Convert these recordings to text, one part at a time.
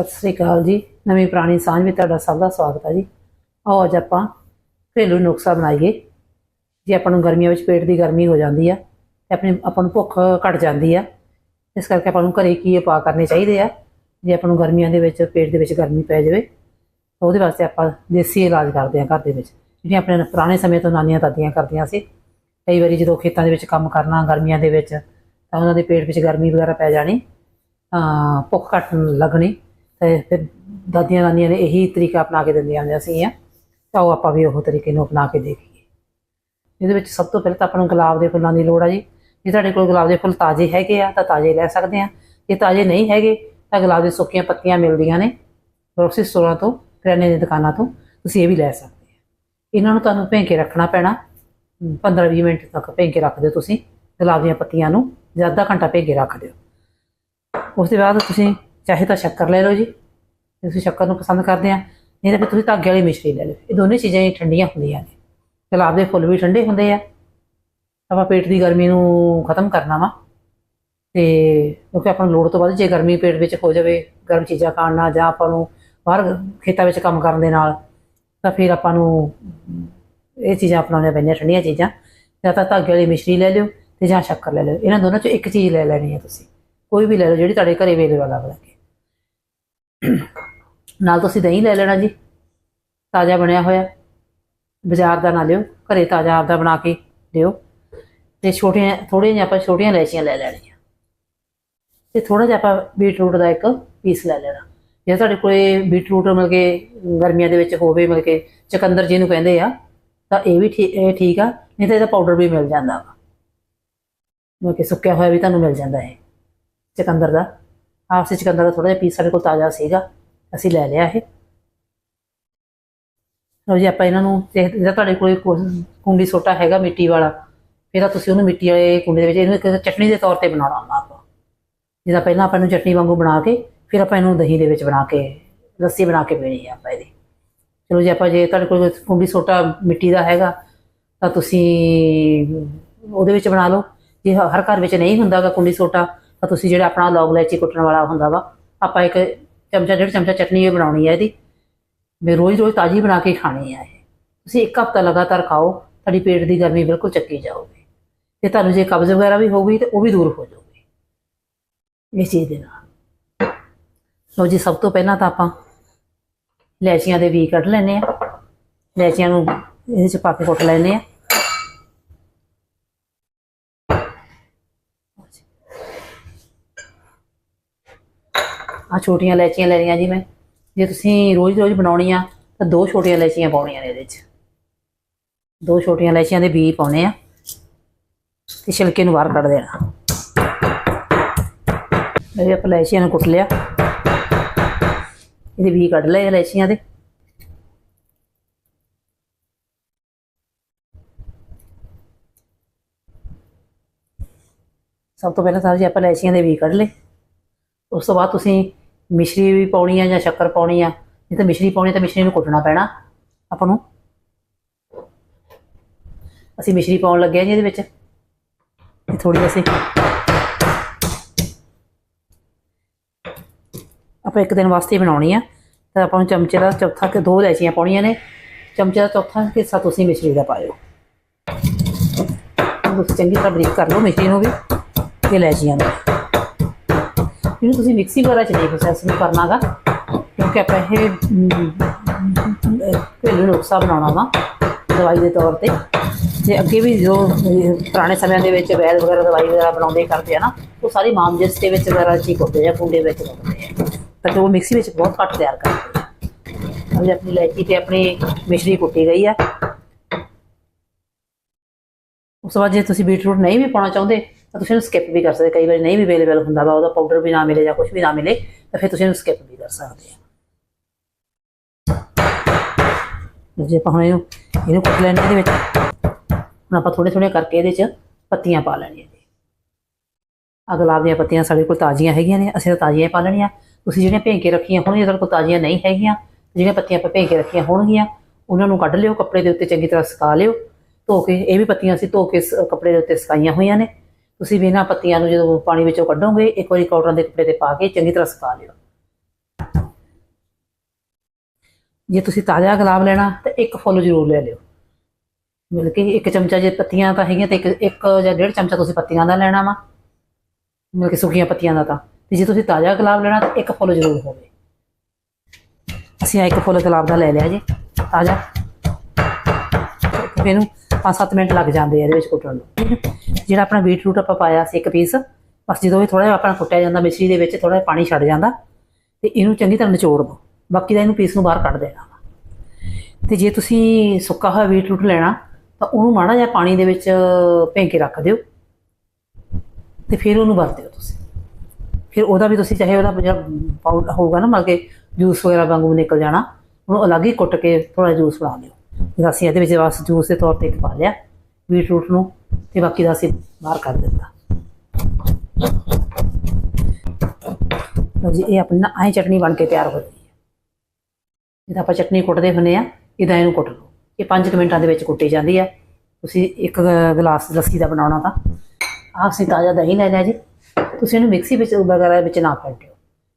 ਸਤਿ ਸ੍ਰੀ ਅਕਾਲ ਜੀ। ਨਵੀਂ ਪੁਰਾਣੀ ਸਾਂਝ ਵਿੱਚ ਤੁਹਾਡਾ ਸਭ ਦਾ ਸਵਾਗਤ ਹੈ ਜੀ। ਆਓ ਅੱਜ ਆਪਾਂ ਘਰੇਲੂ ਨੁਸਖਾ ਬਣਾਈਏ। ਜੇ ਆਪਾਂ ਨੂੰ ਗਰਮੀਆਂ ਵਿੱਚ ਪੇਟ ਦੀ ਗਰਮੀ ਹੋ ਜਾਂਦੀ ਆ ਤੇ ਆਪਣੀ ਆਪਾਂ ਨੂੰ ਭੁੱਖ ਘਟ ਜਾਂਦੀ ਆ, ਇਸ ਕਰਕੇ ਆਪਾਂ ਨੂੰ ਘਰੇ ਕੀ ਉਪਾਅ ਕਰਨੇ ਚਾਹੀਦੇ ਆ। ਜੇ ਆਪਾਂ ਨੂੰ ਗਰਮੀਆਂ ਦੇ ਵਿੱਚ, ਪੇਟ ਦੇ ਵਿੱਚ ਗਰਮੀ ਪੈ ਜਾਵੇ, ਤਾਂ ਉਹਦੇ ਵਾਸਤੇ ਆਪਾਂ ਦੇਸੀ ਇਲਾਜ ਕਰਦੇ ਆ ਘਰ ਦੇ ਵਿੱਚ। ਜਿਹੜੀਆਂ ਆਪਣੇ ਪੁਰਾਣੇ ਸਮੇਂ ਤੋਂ ਨਾਨੀਆਂ ਦਾਦੀਆਂ ਕਰਦੀਆਂ ਸੀ, ਕਈ ਵਾਰੀ ਜਦੋਂ ਖੇਤਾਂ ਦੇ ਵਿੱਚ ਕੰਮ ਕਰਨਾ, ਗਰਮੀਆਂ ਦੇ ਵਿੱਚ, ਤਾਂ ਉਹਨਾਂ ਦੇ ਪੇਟ ਵਿੱਚ ਗਰਮੀ ਵਗੈਰਾ ਪੈ ਜਾਣੀ ਭੁੱਖ ਘੱਟ ਲੱਗਣੀ। ਤੇ ਫਿਰ ਦਾਦੀਆਂ ਨਾਨੀਆਂ ਨੇ ਇਹੀ ਤਰੀਕਾ ਅਪਣਾ ਕੇ ਦਿੰਦੀਆਂ ਹੁੰਦੀਆਂ ਸੀਗੀਆਂ, ਤਾਂ ਉਹ ਆਪਾਂ ਵੀ ਉਹ ਤਰੀਕੇ ਨੂੰ ਅਪਣਾ ਕੇ ਦੇਖੀਏ। ਇਹਦੇ ਵਿੱਚ ਸਭ ਤੋਂ ਪਹਿਲਾਂ ਤਾਂ ਆਪਾਂ ਨੂੰ ਗੁਲਾਬ ਦੇ ਫੁੱਲਾਂ ਦੀ ਲੋੜ ਆ ਜੀ। ਜੇ ਤੁਹਾਡੇ ਕੋਲ ਗੁਲਾਬ ਦੇ ਫੁੱਲ ਤਾਜ਼ੇ ਹੈਗੇ ਆ, ਤਾਂ ਤਾਜ਼ੇ ਲੈ ਸਕਦੇ ਆ। ਜੇ ਤਾਜ਼ੇ ਨਹੀਂ ਹੈਗੇ, ਤਾਂ ਗੁਲਾਬ ਦੇ ਸੁੱਕੀਆਂ ਪੱਤੀਆਂ ਮਿਲਦੀਆਂ ਨੇ ਗਰੋਸਰੀ ਸਟੋਰਾਂ ਤੋਂ, ਕਰਿਆਨੇ ਦੀ ਦੁਕਾਨਾਂ ਤੋਂ, ਤੁਸੀਂ ਇਹ ਵੀ ਲੈ ਸਕਦੇ ਆ। ਇਹਨਾਂ ਨੂੰ ਤੁਹਾਨੂੰ ਭੇਂ ਕੇ ਰੱਖਣਾ ਪੈਣਾ। 15-20 ਮਿੰਟ ਤੱਕ ਭੇਂ ਕੇ ਰੱਖ ਦਿਓ ਤੁਸੀਂ। ਗੁਲਾਬ ਦੀਆਂ ਪੱਤੀਆਂ ਨੂੰ ਜਾਂ ਅੱਧਾ ਘੰਟਾ ਭੇਂ ਕੇ ਰੱਖ ਦਿਓ। ਉਸ ਤੋਂ ਬਾਅਦ ਤੁਸੀਂ ਚਾਹੇ ਤਾਂ ਸ਼ੱਕਰ ਲੈ ਲਓ ਜੀ, ਜੇ ਤੁਸੀਂ ਸ਼ੱਕਰ ਨੂੰ ਪਸੰਦ ਕਰਦੇ ਆ, ਨਹੀਂ ਤਾਂ ਫਿਰ ਤੁਸੀਂ ਧਾਗੇ ਵਾਲੀ ਮਿਸ਼ਰੀ ਲੈ ਲਓ। ਇਹ ਦੋਨੇ ਚੀਜ਼ਾਂ ਹੀ ਠੰਡੀਆਂ ਹੁੰਦੀਆਂ ਨੇ। ਗੁਲਾਬ ਦੇ ਫੁੱਲ ਵੀ ਠੰਡੇ ਹੁੰਦੇ ਆ। ਆਪਾਂ ਪੇਟ ਦੀ ਗਰਮੀ ਨੂੰ ਖਤਮ ਕਰਨਾ ਵਾ। ਤੇ ਕਿਉਂਕਿ ਆਪਾਂ ਨੂੰ ਲੋੜ ਤੋਂ ਵੱਧ ਜੇ ਗਰਮੀ ਪੇਟ ਵਿੱਚ ਹੋ ਜਾਵੇ, ਗਰਮ ਚੀਜ਼ਾਂ ਖਾਣ ਨਾਲ ਜਾਂ ਆਪਾਂ ਨੂੰ ਬਾਹਰ ਖੇਤਾਂ ਵਿੱਚ ਕੰਮ ਕਰਨ ਦੇ ਨਾਲ, ਤਾਂ ਫਿਰ ਆਪਾਂ ਨੂੰ ਇਹ ਚੀਜ਼ਾਂ ਅਪਣਾਉਣੀਆਂ ਪੈਂਦੀਆਂ, ਠੰਡੀਆਂ ਚੀਜ਼ਾਂ। ਜਾਂ ਤਾਂ ਧਾਗੇ ਵਾਲੀ ਮਿਸ਼ਰੀ ਲੈ ਲਿਓ ਤੇ ਜਾਂ ਸ਼ੱਕਰ ਲੈ ਲਿਓ। ਇਹਨਾਂ ਦੋਨਾਂ ਚੋਂ ਇੱਕ ਚੀਜ਼ ਲੈ ਲੈਣੀ ਹੈ ਤੁਸੀਂ। ਕੋਈ ਵੀ ਲੈ ਲਓ, ਜਿਹੜੀ ਤੁਹਾਡੇ ਘਰੇ ਅਵੇਲੇਬਲ ਆ ਲੱਗੇ ਨਾਲ ਤੁਸੀਂ ਦਹੀਂ ਲੈ ਲੈਣਾ ਜੀ। ਤਾਜ਼ਾ ਬਣਿਆ ਹੋਇਆ। ਬਾਜ਼ਾਰ ਦਾ ਨਾ ਲਿਓ। ਘਰੇ ਤਾਜ਼ਾ ਆਪਦਾ ਬਣਾ ਕੇ ਦਿਓ। ਤੇ ਛੋਟੀਆਂ, ਥੋੜ੍ਹੀਆਂ ਜਿਹੀਆਂ ਆਪਾਂ ਛੋਟੀਆਂ ਇਲਾਇਚੀਆਂ ਲੈ ਲੈਣੀਆਂ। ਤੇ ਥੋੜਾ ਜਿਹਾ ਆਪਾਂ ਬੀਟਰੂਟ ਦਾ ਇੱਕ ਪੀਸ ਲੈ ਲੈਣਾ। ਜੇ ਤੁਹਾਡੇ ਕੋਲੇ ਬੀਟਰੂਟ ਮਿਲ ਕੇ ਗਰਮੀਆਂ ਦੇ ਵਿੱਚ ਹੋਵੇ ਮਿਲ ਕੇ ਚਕੰਦਰ ਜਿਹਨੂੰ ਕਹਿੰਦੇ ਆ, ਤਾਂ ਇਹ ਵੀ ਠੀਕ ਇਹ ਠੀਕ ਆ। ਨਹੀਂ ਤਾਂ ਇਹਦਾ ਪਾਊਡਰ ਵੀ ਮਿਲ ਜਾਂਦਾ ਵਾ। ਮਿਲ ਕੇ ਸੁੱਕਿਆ ਹੋਇਆ ਵੀ ਤੁਹਾਨੂੰ ਮਿਲ ਜਾਂਦਾ ਹੈ ਚਕੰਦਰ ਦਾ। ਆਪਸੇ ਚਕੰਦਰ ਦਾ ਥੋੜਾ ਜਿਹਾ ਪੀਸ ਸਾਡੇ ਕੋਲ ਤਾਜ਼ਾ ਸੀਗਾ। ਅਸੀਂ ਲੈ ਲਿਆ ਇਹ। ਲਓ ਜੀ, ਆਪਾਂ ਇਹਨਾਂ ਨੂੰ ਜੇ ਜੇ ਤੁਹਾਡੇ ਕੋਲ ਕੁੰਡੀ ਸੋਟਾ ਹੈਗਾ ਮਿੱਟੀ ਵਾਲਾ, ਫਿਰ ਤਾਂ ਤੁਸੀਂ ਉਹਨੂੰ ਮਿੱਟੀ ਵਾਲੇ ਕੁੰਡੇ ਦੇ ਵਿੱਚ, ਇਹਨੂੰ ਇੱਕ ਚਟਨੀ ਦੇ ਤੌਰ ਤੇ ਬਣਾਉਣਾ ਹੁੰਦਾ ਆਪਾਂ। ਜਿਹਦਾ ਪਹਿਲਾਂ ਆਪਾਂ ਇਹਨੂੰ ਚਟਨੀ ਵਾਂਗੂ ਬਣਾ ਕੇ, ਫਿਰ ਆਪਾਂ ਇਹਨੂੰ ਦਹੀਂ ਦੇ ਵਿੱਚ ਬਣਾ ਕੇ, ਲੱਸੀ ਬਣਾ ਕੇ ਪੀਣੀ ਹੈ ਆਪਾਂ ਇਹਦੀ। ਚਲੋ ਜੇ, ਆਪਾਂ ਜੇ ਤੁਹਾਡੇ ਕੋਲ ਕੁੰਡੀ ਸੋਟਾ ਮਿੱਟੀ ਦਾ ਹੈਗਾ, ਤਾਂ ਤੁਸੀਂ ਉਹਦੇ ਵਿੱਚ ਬਣਾ ਲਓ। ਜੇ ਹਰ ਘਰ ਵਿੱਚ ਨਹੀਂ ਹੁੰਦਾਗਾ ਕੁੰਡੀ ਸੋਟਾ ਤਾਂ ਤੁਸੀਂ ਜਿਹੜਾ ਆਪਣਾ ਲੌਂਗ ਇਲਾਇਚੀ ਕੁੱਟਣ ਵਾਲਾ ਹੁੰਦਾ ਵਾ, ਆਪਾਂ ਇੱਕ ਚਮਚਾ, ਡੇਢ ਚਮਚਾ ਚਟਨੀ ਇਹ ਬਣਾਉਣੀ ਹੈ ਇਹਦੀ। ਵੀ ਰੋਜ਼ ਰੋਜ਼ ਤਾਜ਼ੀ ਬਣਾ ਕੇ ਖਾਣੀ ਹੈ ਇਹ। ਤੁਸੀਂ ਇੱਕ ਹਫ਼ਤਾ ਲਗਾਤਾਰ ਖਾਓ, ਤੁਹਾਡੀ ਪੇਟ ਦੀ ਗਰਮੀ ਬਿਲਕੁਲ ਚੱਕੀ ਜਾਊਗੀ। ਤੇ ਤੁਹਾਨੂੰ ਜੇ ਕਬਜ਼ ਵਗੈਰਾ ਵੀ ਹੋਊਗੀ ਤੇ ਉਹ ਵੀ ਦੂਰ ਹੋ ਜਾਊਗੀ। ਇਸ ਚੀਜ਼ ਦੇ ਨਾਲ। ਲਓ ਜੀ, ਸਭ ਤੋਂ ਪਹਿਲਾਂ ਤਾਂ ਆਪਾਂ ਇਲਾਇਚੀਆਂ ਦੇ ਵੀ ਕੱਢ ਲੈਨੇ ਆ। ਇਲਾਇਚੀਆਂ ਨੂੰ ਇਹਦੇ ਚ ਪਾ ਕੇ ਕੁੱਟ ਲੈਨੇ ਆ। ਆ ਛੋਟੀਆਂ ਇਲਾਇਚੀਆਂ ਲੈਣੀਆਂ ਜੀ ਮੈਂ। ਜੇ ਤੁਸੀਂ ਰੋਜ਼-ਰੋਜ਼ ਬਣਾਉਣੀ ਆ ਤਾਂ ਦੋ ਛੋਟੀਆਂ ਇਲਾਇਚੀਆਂ ਪਾਉਣੀਆਂ ਨੇ ਇਹਦੇ 'ਚ। ਦੋ ਛੋਟੀਆਂ ਇਲਾਇਚੀਆਂ ਦੇ ਬੀ ਪਾਉਣੇ ਆ ਤੇ ਛਿਲਕੇ ਨੂੰ ਬਾਹਰ ਕੱਢ ਦੇਣਾ। ਇਹ ਆਪਾਂ ਇਲਾਇਚੀਆਂ ਨੂੰ ਕੁੱਟ ਲਿਆ। ਇਹਦੇ ਬੀ ਕੱਢ ਲਏ ਇਲਾਇਚੀਆਂ ਦੇ। ਸਭ ਤੋਂ ਪਹਿਲਾਂ ਤਾਂ ਜੀ ਆਪਾਂ ਇਲਾਇਚੀਆਂ ਦੇ ਬੀ ਕੱਢ ਲਏ। ਉਸ ਤੋਂ ਬਾਅਦ ਤੁਸੀਂ ਮਿਸ਼ਰੀ ਵੀ ਪਾਉਣੀ ਆ ਜਾਂ ਸ਼ੱਕਰ ਪਾਉਣੀ ਆ, ਨਹੀਂ ਤਾਂ ਮਿਸ਼ਰੀ ਪਾਉਣੀ ਤਾਂ ਮਿਸ਼ਰੀ ਨੂੰ ਕੁੱਟਣਾ ਪੈਣਾ ਆਪਾਂ ਨੂੰ। ਅਸੀਂ ਮਿਸ਼ਰੀ ਪਾਉਣ ਲੱਗੇ ਆ ਜੀ ਇਹਦੇ ਵਿੱਚ। ਇਹ ਥੋੜੀ ਅਸੀਂ ਆਪਾਂ ਇੱਕ ਦਿਨ ਵਾਸਤੇ ਬਣਾਉਣੀ ਆ। ਤਾਂ ਆਪਾਂ ਨੂੰ ਚਮਚੇ ਦਾ ਚੌਥਾ ਕਿ ਦੋ ਇਲਾਇਚੀਆਂ ਪਾਉਣੀਆਂ ਨੇ। ਚਮਚੇ ਦਾ ਚੌਥਾ ਹਿੱਸਾ ਤੁਸੀਂ ਮਿਸ਼ਰੀ ਦਾ ਪਾਇਓ। ਤੁਸੀਂ ਚੰਗੀ ਤਰ੍ਹਾਂ ਬਰੀਕ ਕਰ ਲਓ ਮਿਸ਼ਰੀ ਨੂੰ ਵੀ ਤੇ ਇਲਾਇਚੀਆਂ ਨੂੰ। ਇਹਨੂੰ ਤੁਸੀਂ ਮਿਕਸੀ ਵਗੈਰਾ ਚ ਨਹੀਂ ਪ੍ਰੋਸੈਸ ਨੂੰ ਕਰਨਾਗਾ ਕਿਉਂਕਿ ਆਪਾਂ ਇਹ ਅਮ, ਘਰੇਲੂ ਨੁਸਖਾ ਬਣਾਉਣਾ ਵਾ ਦਵਾਈ ਦੇ ਤੌਰ ਤੇ। ਤੇ ਅੱਗੇ ਵੀ ਜੋ ਪੁਰਾਣੇ ਸਮਿਆਂ ਦੇ ਵਿੱਚ ਵੈਦ ਵਗੈਰਾ ਦਵਾਈ ਵਗੈਰਾ ਬਣਾਉਂਦੇ ਕਰਦੇ ਆ ਨਾ ਉਹ ਸਾਰੀ ਮਾਮਜਸ ਦੇ ਵਿੱਚ ਵਗੈਰਾ ਚ ਹੀ ਕਰਦੇ ਆ ਕੁੰਡੇ ਵਿੱਚ ਕਰਦੇ ਆ। ਤਾਂ ਜੋ ਮਿਕਸੀ ਵਿੱਚ ਬਹੁਤ ਘੱਟ ਤਿਆਰ ਕਰਦੇ ਆ ਅਜੇ ਆਪਣੀ ਇਲਾਇਚੀ ਤੇ ਆਪਣੀ ਮਿਸ਼ਰੀ ਕੁੱਟੀ ਗਈ ਆ। ਉਸ ਤੋਂ ਬਾਅਦ ਜੇ ਤੁਸੀਂ ਬੀਟਰੂਟ ਨਹੀਂ ਵੀ ਪਾਉਣਾ ਚਾਹੁੰਦੇ ਤਾਂ ਤੁਸੀਂ ਉਹਨੂੰ ਸਕਿਪ ਵੀ ਕਰ ਸਕਦੇ ਕਈ ਵਾਰੀ ਨਹੀਂ ਵੀ ਅਵੇਲੇਬਲ ਹੁੰਦਾ ਵਾ, ਉਹਦਾ ਪਾਊਡਰ ਵੀ ਨਾ ਮਿਲੇ ਜਾਂ ਕੁਝ ਵੀ ਨਾ ਮਿਲੇ, ਤਾਂ ਫਿਰ ਤੁਸੀਂ ਉਹਨੂੰ ਸਕਿਪ ਵੀ ਕਰ ਸਕਦੇ ਆ ਜੇ, ਆਪਾਂ ਹੁਣ ਇਹਨੂੰ ਇਹਨੂੰ ਕੁੱਟ ਲੈਣੇ ਇਹਦੇ ਵਿੱਚ। ਹੁਣ ਆਪਾਂ ਥੋੜੇ ਥੋੜੇ ਕਰਕੇ ਇਹਦੇ 'ਚ ਪੱਤੀਆਂ ਪਾ ਲੈਣੀਆਂ ਜੀ ਆਹ ਗੁਲਾਬ ਦੀਆਂ ਪੱਤੀਆਂ ਸਾਡੇ ਕੋਲ ਤਾਜ਼ੀਆਂ ਹੈਗੀਆਂ ਨੇ, ਅਸੀਂ ਤਾਂ ਤਾਜ਼ੀਆਂ ਪਾ ਲੈਣੀਆਂ। ਤੁਸੀਂ ਜਿਹੜੀਆਂ ਭੇਂ ਕੇ ਰੱਖੀਆਂ ਹੋਣਗੀਆਂ, ਸਾਡੇ ਕੋਲ ਤਾਜ਼ੀਆਂ ਨਹੀਂ ਹੈਗੀਆਂ। ਜਿਹੜੀਆਂ ਪੱਤੀਆਂ ਆਪਾਂ ਭੇਂ ਕੇ ਰੱਖੀਆਂ ਹੋਣਗੀਆਂ, ਉਹਨਾਂ ਨੂੰ ਕੱਢ ਲਿਓ, ਕੱਪੜੇ ਦੇ ਉੱਤੇ ਚੰਗੀ ਤਰ੍ਹਾਂ ਸੁਕਾ ਲਿਓ। ਧੋ ਕੇ, ਇਹ ਵੀ ਪੱਤੀਆਂ ਅਸੀਂ ਧੋ ਕੇ ਸ- ਕੱਪੜੇ ਦੇ ਉੱਤੇ ਸੁਕਾਈਆਂ ਹੋਈਆਂ ਨੇ। ਤੁਸੀਂ ਵੀ ਇਹਨਾਂ ਪੱਤੀਆਂ ਨੂੰ ਜਦੋਂ ਪਾਣੀ ਵਿੱਚੋਂ ਕੱਢੋਗੇ, ਇੱਕ ਵਾਰੀ ਕਾਟਨ ਦੇ ਕੱਪੜੇ ਤੇ ਪਾ ਕੇ ਚੰਗੀ ਤਰ੍ਹਾਂ ਸੁਕਾ ਲਿਓ। ਜੇ ਤੁਸੀਂ ਤਾਜ਼ਾ ਗੁਲਾਬ ਲੈਣਾ, ਤਾਂ ਇੱਕ ਫੁੱਲ ਜ਼ਰੂਰ ਲੈ ਲਿਓ। ਮਿਲ ਕੇ ਇੱਕ ਚਮਚਾ ਜੇ ਪੱਤੀਆਂ ਤਾਂ ਹੈਗੀਆਂ, ਤੇ ਇੱਕ ਇੱਕ ਜਾਂ ਡੇਢ ਚਮਚਾ ਤੁਸੀਂ ਪੱਤੀਆਂ ਦਾ ਲੈਣਾ ਵਾ। ਮਿਲ ਕੇ ਸੁੱਕੀਆਂ ਪੱਤੀਆਂ ਦਾ ਤਾਂ। ਤੇ ਜੇ ਤੁਸੀਂ ਤਾਜ਼ਾ ਗੁਲਾਬ ਲੈਣਾ, ਤਾਂ ਇੱਕ ਫੁੱਲ ਜ਼ਰੂਰ ਹੋਵੇ। ਅਸੀਂ ਇੱਕ ਫੁੱਲ ਗੁਲਾਬ ਦਾ ਲੈ ਲਿਆ ਜੀ, ਤਾਜ਼ਾ। ਫਿਰ ਇਹਨੂੰ 5-7 ਮਿੰਟ ਲੱਗ ਜਾਂਦੇ ਆ ਇਹਦੇ ਵਿੱਚ ਕੁੱਟਣ ਨੂੰ ਜਿਹੜਾ ਆਪਣਾ ਬੀਟਰੂਟ ਆਪਾਂ ਪਾਇਆ ਸੀ ਇੱਕ ਪੀਸ ਬਸ ਜਦੋਂ ਇਹ ਥੋੜਾ ਜਿਹਾ ਆਪਣਾ ਕੁੱਟਿਆ ਜਾਂਦਾ, ਮਿਸ਼ਰੀ ਦੇ ਵਿੱਚ ਥੋੜਾ ਜਿਹਾ ਪਾਣੀ ਛੱਡ ਜਾਂਦਾ, ਤੇ ਇਹਨੂੰ ਚੰਗੀ ਤਰ੍ਹਾਂ ਨਿਚੋੜ ਦਿਓ ਬਾਕੀ ਦਾ ਇਹਨੂੰ ਪੀਸ ਨੂੰ ਬਾਹਰ ਕੱਢ ਦੇਣਾ ਤੇ ਜੇ ਤੁਸੀਂ ਸੁੱਕਾ ਹੋਇਆ ਬੀਟਰੂਟ ਲੈਣਾ, ਤਾਂ ਉਹਨੂੰ ਮਾੜਾ ਜਿਹਾ ਪਾਣੀ ਦੇ ਵਿੱਚ ਭੇਂ ਕੇ ਰੱਖ ਦਿਓ, ਤੇ ਫਿਰ ਉਹਨੂੰ ਵਰਤਿਓ ਤੁਸੀਂ। ਫਿਰ ਉਹਦਾ ਵੀ ਤੁਸੀਂ ਚਾਹੇ ਉਹਦਾ ਜਿਹੜਾ ਪਾਊਡਰ ਹੋਊਗਾ ਨਾ, ਮਤਲਬ ਕਿ ਜੂਸ ਵਗੈਰਾ ਵਾਂਗੂ ਨਿਕਲ ਜਾਣਾ, ਉਹਨੂੰ ਅਲੱਗ ਹੀ ਕੁੱਟ ਕੇ ਥੋੜਾ ਜੂਸ ਬਣਾ ਲਿਓ ਜਿਵੇਂ ਅਸੀਂ ਇਹਦੇ ਵਿੱਚ ਬਸ ਜੂਸ ਦੇ ਤੌਰ ਤੇ ਇੱਕ ਪਾ ਲਿਆ, ਬੀਟਰੂਟ ਨੂੰ ਤੇ ਬਾਕੀ ਦਾ ਅਸੀਂ ਬਾਹਰ ਕੱਢ ਦਿੱਤਾ। ਲਓ ਜੀ, ਇਹ ਆਪਣੀ ਨਾ ਐਂ ਚਟਨੀ ਬਣ ਕੇ ਤਿਆਰ ਹੋ। ਗਈ ਹੈ ਜਿੱਦਾਂ ਆਪਾਂ ਚਟਨੀ ਕੁੱਟਦੇ ਹੁੰਦੇ ਆ ਇਦਾਂ ਇਹਨੂੰ ਕੁੱਟ ਲਓ। ਇਹ 5 ਮਿੰਟਾਂ ਦੇ ਵਿੱਚ ਕੁੱਟੀ ਜਾਂਦੀ ਹੈ। ਤੁਸੀਂ ਇੱਕ ਗ- ਗਲਾਸ ਲੱਸੀ ਦਾ ਬਣਾਉਣਾ ਤਾਂ। ਆਹ ਅਸੀਂ ਤਾਜ਼ਾ ਦਹੀਂ ਲੈ ਲਿਆ ਜੀ। ਤੁਸੀਂ ਇਹਨੂੰ ਮਿਕਸੀ ਵਿੱਚ ਵਗੈਰਾ ਵਿੱਚ ਨਾ ਫੈਂਟਿਓ।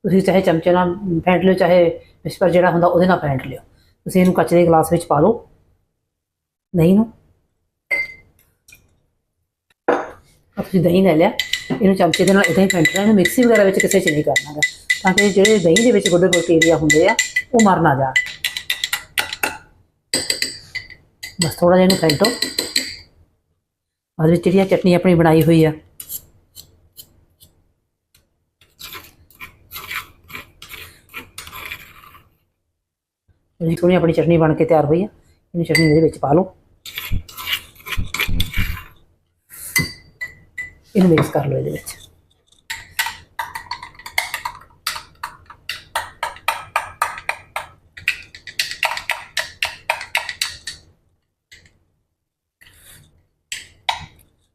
ਤੁਸੀਂ ਚਾਹੇ ਚਮਚੇ ਨਾਲ ਫੈਂਟ ਲਿਓ, ਚਾਹੇ ਵਿਸਪਰ ਜਿਹੜਾ ਹੁੰਦਾ ਉਹਦੇ ਨਾਲ ਫੈਂਟ ਲਿਓ। ਤੁਸੀਂ ਇਹਨੂੰ ਕੱਚ ਦੇ ਗਲਾਸ ਵਿੱਚ ਪਾ ਲਓ। ਦਹੀਂ ਨੂੰ। ਆਹ ਤੁਸੀਂ ਦਹੀਂ ਲੈ ਲਿਆ। ਇਹਨੂੰ ਚਮਚੇ ਦੇ ਨਾਲ ਇਦਾਂ ਹੀ ਫੈਂਟਣਾ ਇਹਨੂੰ ਮਿਕਸੀ ਵਗੈਰਾ ਵਿੱਚ ਕਿਸੇ ਚ ਨਹੀਂ ਕਰਨਾ ਗਾ। ਤਾਂ ਕਿ ਜਿਹੜੇ ਦਹੀਂ ਦੇ ਵਿੱਚ ਗੁੱਡ ਬੈਕਟੀਰੀਆ ਹੁੰਦੇ ਆ, ਉਹ ਮਰ ਨਾ ਜਾਣ। ਬਸ ਥੋੜਾ ਜਿਹਾ ਇਹਨੂੰ ਫੈਂਟੋ। ਉਹਦੇ ਵਿੱਚ ਜਿਹੜੀ ਆਹ ਚਟਨੀ ਆਪਣੀ ਬਣਾਈ ਹੋਈ ਆ। ਜਿਹੜੀ ਥੋੜੀ ਆਪਣੀ ਚਟਨੀ ਬਣ ਕੇ ਤਿਆਰ ਹੋਈ ਆ, ਇਹਨੂੰ ਚਟਨੀ ਇਹਦੇ ਵਿੱਚ ਪਾ ਲਓ। ਇਹਨੂੰ ਮਿਕਸ ਕਰ ਲਓ ਇਹਦੇ ਵਿੱਚ।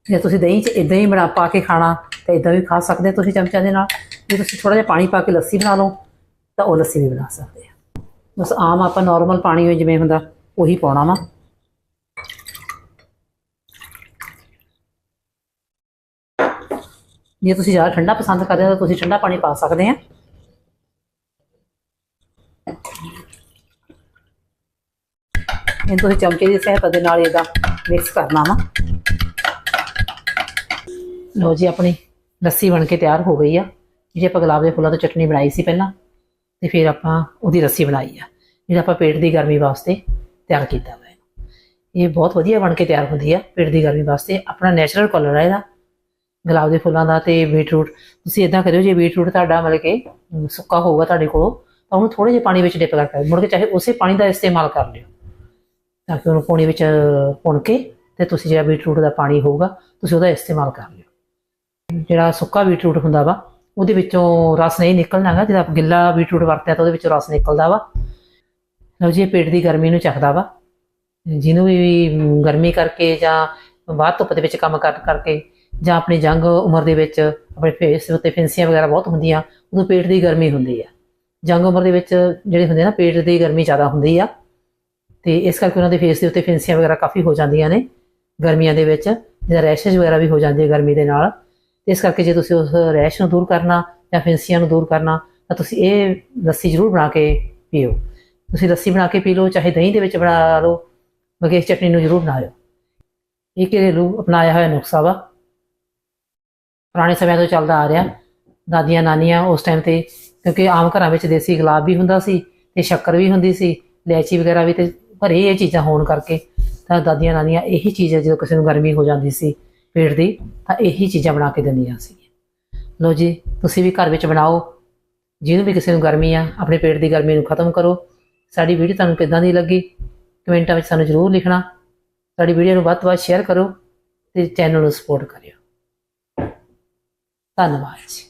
ਜੇ ਤੁਸੀਂ ਦਹੀਂ 'ਚ ਇਦਾਂ ਹੀ ਬਣਾ ਪਾ ਕੇ ਖਾਣਾ, ਤਾਂ ਇਦਾਂ ਵੀ ਖਾ ਸਕਦੇ ਹੋ ਤੁਸੀਂ ਚਮਚਿਆਂ ਦੇ ਨਾਲ। ਜੇ ਤੁਸੀਂ ਥੋੜਾ ਜਿਹਾ ਪਾਣੀ ਪਾ ਕੇ ਲੱਸੀ ਬਣਾ ਲਓ, ਤਾਂ ਉਹ ਲੱਸੀ ਵੀ ਬਣਾ ਸਕਦੇ ਆ। ਬਸ ਆਮ ਆਪਾਂ ਨਾਰਮਲ ਪਾਣੀ ਹੋਏ ਜਿਵੇਂ ਹੁੰਦਾ, ਉਹੀ ਪਾਉਣਾ ਵਾ। ਜੇ ਤੁਸੀਂ ਜ਼ਿਆਦਾ ਠੰਡਾ ਪਸੰਦ ਕਰਦੇ ਹੋ ਤਾਂ ਤੁਸੀਂ ਠੰਡਾ ਪਾਣੀ ਪਾ ਸਕਦੇ ਆ। ਇਹਨੂੰ ਤੁਸੀਂ ਚਮਚੇ ਦੀ ਸਹਾਇਤਾ ਦੇ ਨਾਲ ਇਹਦਾ ਮਿਕਸ ਕਰਨਾ ਵਾ। ਲੋ ਜੀ, ਆਪਣੀ ਲੱਸੀ ਬਣ ਕੇ ਤਿਆਰ ਹੋ ਗਈ ਆ। ਜਿਹੜੀ ਆਪਾਂ ਗੁਲਾਬ ਦੇ ਫੁੱਲਾਂ ਤੋਂ ਚਟਨੀ ਬਣਾਈ ਸੀ ਪਹਿਲਾਂ, ਤੇ ਫਿਰ ਆਪਾਂ ਉਹਦੀ ਲੱਸੀ ਬਣਾਈ ਆ। ਜਿਹੜਾ ਆਪਾਂ ਪੇਟ ਦੀ ਗਰਮੀ ਵਾਸਤੇ ਤਿਆਰ ਕੀਤਾ ਹੋਇਆ। ਇਹ ਬਹੁਤ ਵਧੀਆ ਬਣ ਕੇ ਤਿਆਰ ਹੁੰਦੀ ਆ, ਪੇਟ ਦੀ ਗਰਮੀ ਵਾਸਤੇ। ਆਪਣਾ ਨੈਚੁਰਲ ਕਲਰ ਆ ਇਹਦਾ। ਗੁਲਾਬ ਦੇ ਫੁੱਲਾਂ ਦਾ ਤੇ ਬੀਟਰੂਟ। ਤੁਸੀਂ ਇਦਾਂ ਕਰਿਓ, ਜੇ ਬੀਟਰੂਟ ਤੁਹਾਡਾ ਮਤਲਬ ਕਿ ਸੁੱਕਾ ਹੋਊਗਾ ਤੁਹਾਡੇ ਕੋਲ, ਤਾਂ ਉਹਨੂੰ ਥੋੜੇ ਜਿਹੇ ਪਾਣੀ ਵਿੱਚ ਡਿਪ ਕਰਕੇ ਮੁੜ ਕੇ ਚਾਹੇ ਉਸੇ ਪਾਣੀ ਦਾ ਇਸਤੇਮਾਲ ਕਰ ਲਿਓ, ਤਾਂ ਕਿ ਉਹਨੂੰ ਪਾਣੀ ਵਿੱਚ ਭੁੰਨ ਕੇ ਤੇ ਤੁਸੀਂ ਜਿਹੜਾ ਬੀਟਰੂਟ ਦਾ ਪਾਣੀ ਹੋਊਗਾ, ਤੁਸੀਂ ਉਹਦਾ ਇਸਤੇਮਾਲ ਕਰ ਲਿਓ। ਜਿਹੜਾ ਸੁੱਕਾ ਬੀਟਰੂਟ ਹੁੰਦਾ ਵਾ, ਉਹਦੇ ਵਿੱਚੋਂ ਰਸ ਨਹੀਂ ਨਿਕਲਣਾ ਹੈਗਾ। ਜਦੋਂ ਆਪਾਂ ਗਿੱਲਾ ਬੀਟਰੂਟ ਵਰਤਿਆ ਤਾਂ ਉਹਦੇ ਵਿੱਚੋਂ ਰਸ ਨਿਕਲਦਾ ਵਾ। ਲਓ ਜੀ ਪੇਟ ਦੀ ਗਰਮੀ ਨੂੰ ਚੱਕਦਾ ਵਾ। ਜਿਹਨੂੰ ਵੀ ਗਰਮੀ ਕਰਕੇ ਜਾਂ ਬਾਹਰ ਧੁੱਪ ਦੇ ਵਿੱਚ ਕੰਮ ਕਰ ਕਰਕੇ ਜਾਂ ਆਪਣੀ ਜੰਗ ਉਮਰ ਦੇ ਵਿੱਚ ਆਪਣੇ ਫੇਸ ਉੱਤੇ ਫਿੰਸੀਆਂ ਵਗੈਰਾ ਬਹੁਤ ਹੁੰਦੀਆਂ, ਉਹਨੂੰ ਪੇਟ ਦੀ ਗਰਮੀ ਹੁੰਦੀ ਆ। ਜੰਗ ਉਮਰ ਦੇ ਵਿੱਚ ਜਿਹੜੇ ਹੁੰਦੇ ਨਾ, ਪੇਟ ਦੀ ਗਰਮੀ ਜ਼ਿਆਦਾ ਹੁੰਦੀ ਆ। ਤੇ ਇਸ ਕਰਕੇ ਉਹਨਾਂ ਦੇ ਫੇਸ ਦੇ ਉੱਤੇ ਫਿੰਸੀਆਂ ਵਗੈਰਾ ਕਾਫੀ ਹੋ ਜਾਂਦੀਆਂ ਨੇ ਗਰਮੀਆਂ ਦੇ ਵਿੱਚ, ਜਾਂ ਰੈਸ਼ਸ ਵਗੈਰਾ ਵੀ ਹੋ ਜਾਂਦੀ ਹੈ ਗਰਮੀ ਦੇ ਨਾਲ। ਇਸ ਕਰਕੇ ਜੇ ਤੁਸੀਂ ਉਸ ਰੈਸ਼ ਨੂੰ ਦੂਰ ਕਰਨਾ ਜਾਂ ਫਿੰਸੀਆਂ ਨੂੰ ਦੂਰ ਕਰਨਾ, ਤਾਂ ਤੁਸੀਂ ਇਹ ਲੱਸੀ ਜ਼ਰੂਰ ਬਣਾ ਕੇ ਪੀਓ। ਤੁਸੀਂ ਲੱਸੀ ਬਣਾ ਕੇ ਪੀ ਲਓ, ਚਾਹੇ ਦਹੀਂ ਦੇ ਵਿੱਚ ਬਣਾ ਲਓ ਬਗੇ ਚਟਨੀ ਨੂੰ ਜ਼ਰੂਰ ਬਣਾਇਓ। ਇਹ ਘਰੇਲੂ ਅਪਣਾਇਆ ਹੋਇਆ ਨੁਸਖਾ ਵਾ। ਪੁਰਾਣੇ ਸਮਿਆਂ ਤੋਂ ਚੱਲਦਾ ਆ ਰਿਹਾ। ਦਾਦੀਆਂ, ਨਾਨੀਆਂ ਉਸ ਟਾਈਮ ਤੇ, ਕਿਉਂਕਿ ਆਮ ਘਰਾਂ ਵਿੱਚ ਦੇਸੀ ਗੁਲਾਬ ਵੀ ਹੁੰਦਾ ਸੀ ਤੇ ਸ਼ੱਕਰ ਵੀ ਹੁੰਦੀ ਸੀ ਲੈਚੀ ਵਗੈਰਾ ਵੀ ਤੇ ਪਰ ਇਹ ਚੀਜ਼ਾਂ ਹੋਣ ਕਰਕੇ ਤਾਂ ਦਾਦੀਆਂ, ਨਾਨੀਆਂ ਇਹੀ ਚੀਜ਼ ਜਦੋਂ ਕਿਸੇ ਨੂੰ ਗਰਮੀ ਹੋ ਜਾਂਦੀ ਸੀ ਪੇਟ ਦੀ, ਤਾਂ ਇਹੀ ਚੀਜ਼ਾਂ ਬਣਾ ਕੇ ਦਿੰਦੀਆਂ ਸੀ ਲੋ ਜੀ, ਤੁਸੀਂ ਵੀ ਘਰ ਵਿੱਚ ਬਣਾਓ। ਜਿਹਨੂੰ ਵੀ ਕਿਸੇ ਨੂੰ ਗਰਮੀ ਆ, ਆਪਣੇ ਪੇਟ ਦੀ ਗਰਮੀ ਨੂੰ ਖਤਮ ਕਰੋ। ਸਾਡੀ ਵੀਡੀਓ ਤੁਹਾਨੂੰ ਕਿੱਦਾਂ ਦੀ ਲੱਗੀ, ਕਮੈਂਟਾਂ ਵਿੱਚ ਸਾਨੂੰ ਜ਼ਰੂਰ ਲਿਖਣਾ। ਸਾਡੀ ਵੀਡੀਓ ਨੂੰ ਵੱਧ ਤੋਂ ਵੱਧ ਸ਼ੇਅਰ ਕਰੋ ਤੇ ਚੈਨਲ ਨੂੰ ਸਪੋਰਟ ਕਰਿਓ। ਧੰਨਵਾਦ ਜੀ